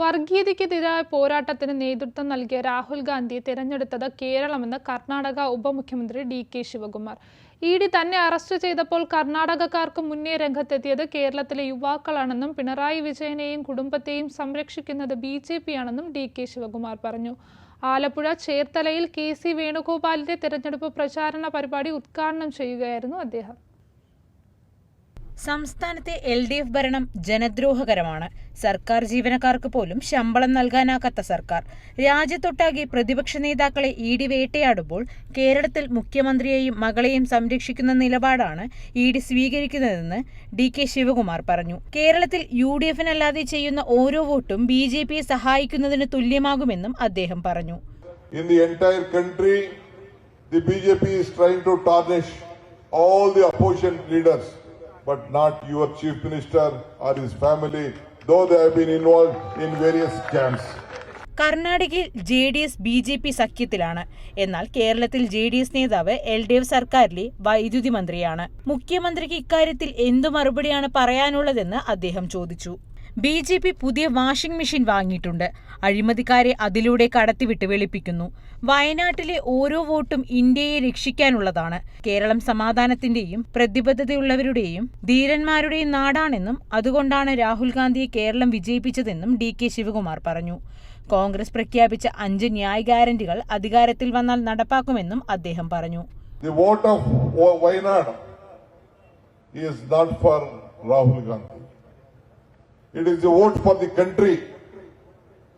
വർഗീയതയ്ക്കെതിരായ പോരാട്ടത്തിന് നേതൃത്വം നൽകിയ രാഹുൽ ഗാന്ധിയെ തിരഞ്ഞെടുത്തത് കേരളമെന്ന് കർണാടക ഉപമുഖ്യമന്ത്രി D K Shivakumar. E D തന്നെ അറസ്റ്റ് ചെയ്തപ്പോൾ കർണാടകക്കാർക്ക് മുന്നേ രംഗത്തെത്തിയത് കേരളത്തിലെ യുവാക്കളാണെന്നും പിണറായി വിജയനെയും കുടുംബത്തെയും സംരക്ഷിക്കുന്നത് ബി ജെ പി ആണെന്നും ഡി കെ ശിവകുമാർ പറഞ്ഞു. ആലപ്പുഴ ചേർത്തലയിൽ കെ സി വേണുഗോപാലിന്റെ തിരഞ്ഞെടുപ്പ് പ്രചാരണ പരിപാടി ഉദ്ഘാടനം ചെയ്യുകയായിരുന്നു അദ്ദേഹം. സംസ്ഥാനത്തെ എൽ ഡി എഫ് ഭരണം ജനദ്രോഹകരമാണ്. സർക്കാർ ജീവനക്കാർക്ക് പോലും ശമ്പളം നൽകാനാകാത്ത സർക്കാർ. രാജ്യത്തൊട്ടാകെ പ്രതിപക്ഷ നേതാക്കളെ ഇ ഡി വേട്ടയാടുമ്പോൾ കേരളത്തിൽ മുഖ്യമന്ത്രിയെയും മകളെയും സംരക്ഷിക്കുന്ന നിലപാടാണ് ഇ ഡി സ്വീകരിക്കുന്നതെന്ന് ഡി കെ ശിവകുമാർ പറഞ്ഞു. കേരളത്തിൽ യു ഡി എഫിനല്ലാതെ ചെയ്യുന്ന ഓരോ വോട്ടും ബി ജെ പിയെ സഹായിക്കുന്നതിന് തുല്യമാകുമെന്നും അദ്ദേഹം പറഞ്ഞു. All the opposition leaders, but not your chief minister or his family, though they have been involved in various scams. കർണാടകയിൽ J D S B J P സഖ്യത്തിലാണ്. എന്നാൽ കേരളത്തിൽ ജെ ഡി എസ് നേതാവ് L D F സർക്കാരിലെ വൈദ്യുതി മന്ത്രിയാണ്. മുഖ്യമന്ത്രിക്ക് ഇക്കാര്യത്തിൽ എന്തു മറുപടിയാണ് പറയാനുള്ളതെന്ന് അദ്ദേഹം ചോദിച്ചു. ബി ജെ പി പുതിയ വാഷിംഗ് മെഷീൻ വാങ്ങിയിട്ടുണ്ട്. അഴിമതിക്കാരെ അതിലൂടെ കടത്തിവിട്ട് വെളുപ്പിക്കുന്നു. വയനാട്ടിലെ ഓരോ വോട്ടും ഇന്ത്യയെ രക്ഷിക്കാനുള്ളതാണ്. കേരളം സമാധാനത്തിന്റെയും പ്രതിബദ്ധതയുള്ളവരുടെയും ധീരന്മാരുടെയും നാടാണെന്നും അതുകൊണ്ടാണ് രാഹുൽ ഗാന്ധിയെ കേരളം വിജയിപ്പിച്ചതെന്നും ഡി കെ ശിവകുമാർ പറഞ്ഞു. കോൺഗ്രസ് പ്രഖ്യാപിച്ച അഞ്ച് ന്യായ ഗ്യാരണ്ടികൾ അധികാരത്തിൽ വന്നാൽ നടപ്പാക്കുമെന്നും അദ്ദേഹം പറഞ്ഞു. The vote of Wa- Wayanad is not. It is a vote for the country.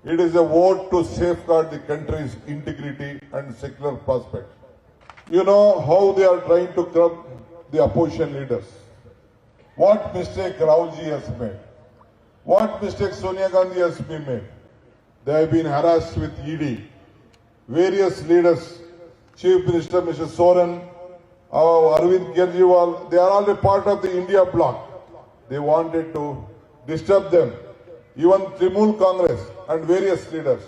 It is a vote to safeguard the country's integrity and secular prospects. You know how they are trying to curb the opposition leaders. What mistake Rahulji has made? What mistake Sonia Gandhi has been made? They have been harassed with ED. Various leaders, Chief Minister Mr. Soren, uh, Arvind Kejriwal, they are all a part of the India bloc. They wanted to disturb them. Even Trinamool Congress and various leaders.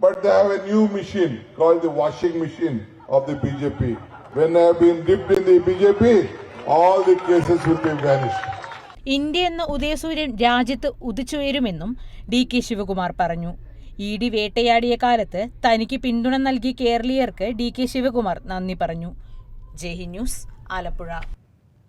But they have a new machine called the washing machine of the BJP. When they have been dipped in the BJP, all the cases will be vanished. India എന്ന ഉദയസൂര്യൻ രാജ്യത്ത് ഉദിച്ചുയരുമെന്നും D K Shivakumar പറഞ്ഞു E D വേട്ടയാടിയ കാലത്ത് തനിക്ക് പിന്തുണ നൽകിയ കേരളീയർക്ക് D K Shivakumar നന്ദി പറഞ്ഞു ജയ് ന്യൂസ് ആലപ്പുഴ